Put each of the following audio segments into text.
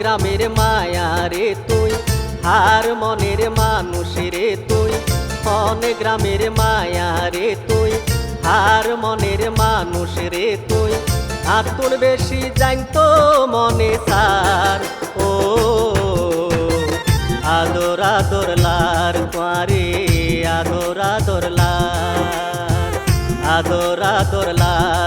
গ্রামের মায়া রে তুই, হার মনের মানুষ তুই অনে গ্রামের মায়া রে তুই, হার মনের মানুষ রে তুই। তোর বেশি জানতো মনে সার, ও আদর আদর লার কুয়ারে, আদর আদর লার, আদর আদর লার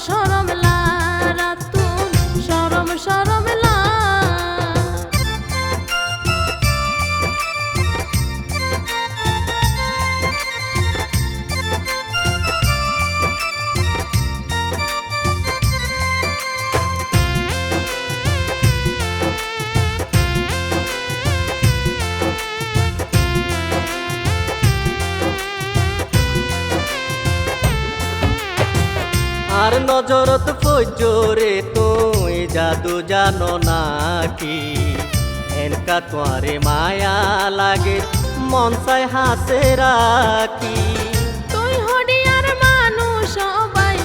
koşarak আর নজরত পজরে তুই জাদু জানো নাকি? এনকা তোমারে মায়া লাগে, মন চাই হাসে রাখি। তুই হডিয়ার মানুষ সবাই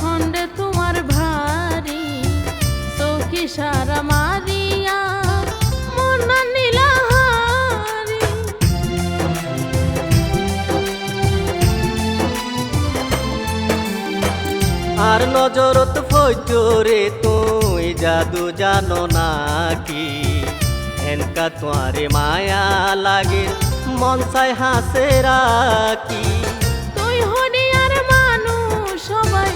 খন্ডে তোমার ভারী চৌকি সারা মারিয়া আর নজরত পজরে তুই জাদু জানো নাকি? এনকা তোয়ারে মায়া লাগে মন চাই হাসে রাখি। তুই মানুষ সবাই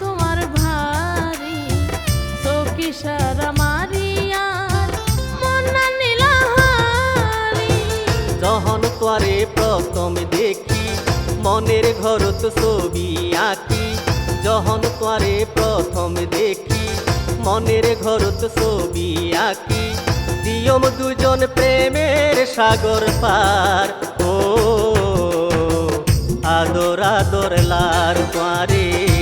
তোমার ভারী। চৌকি সারা মারিয়া মনা নীলাহারি যখন তোরে প্রথম দেখি মনের ঘরত ছবি আঁকি যখন তোরে প্রথম দেখি। মনের ঘরত ছবি আঁকি। দিয়ম দুজন প্রেমের সাগর পার। ও, আদর আদর লার তোয়ারে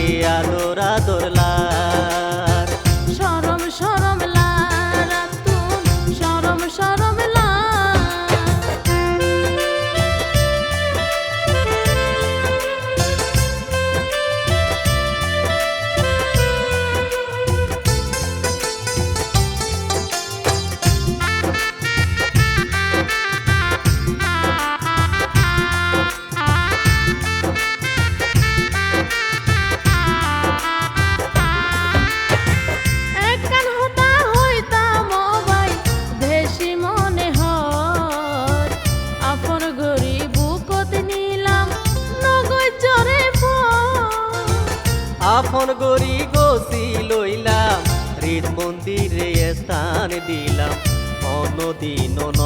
আপন গরি গছি লইলাম হৃদ মন্দিরে স্থান দিলাম। অনদিন ন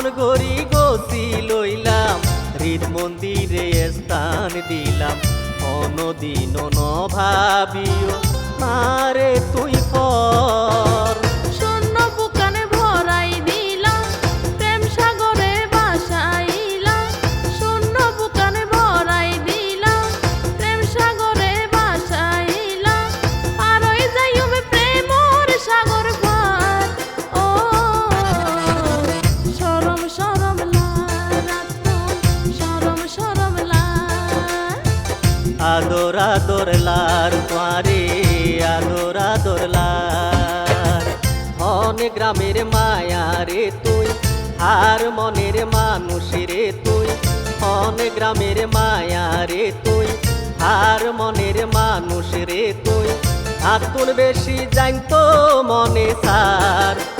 আপন গরি গতি লইলাম হৃদ মন্দিরে স্থান দিলাম। অনদিন ভাবিও মারে তুই ফল আদর আদর লার তোয়ারে আদর আদর লার। অনে গ্রামের মায়া রে তুই আর মনের মানুষ রে তুই। অনে গ্রামের মায়া রে তুই আর মনের মানুষ রে তুই। আর তোর বেশি জানতো মনে সার।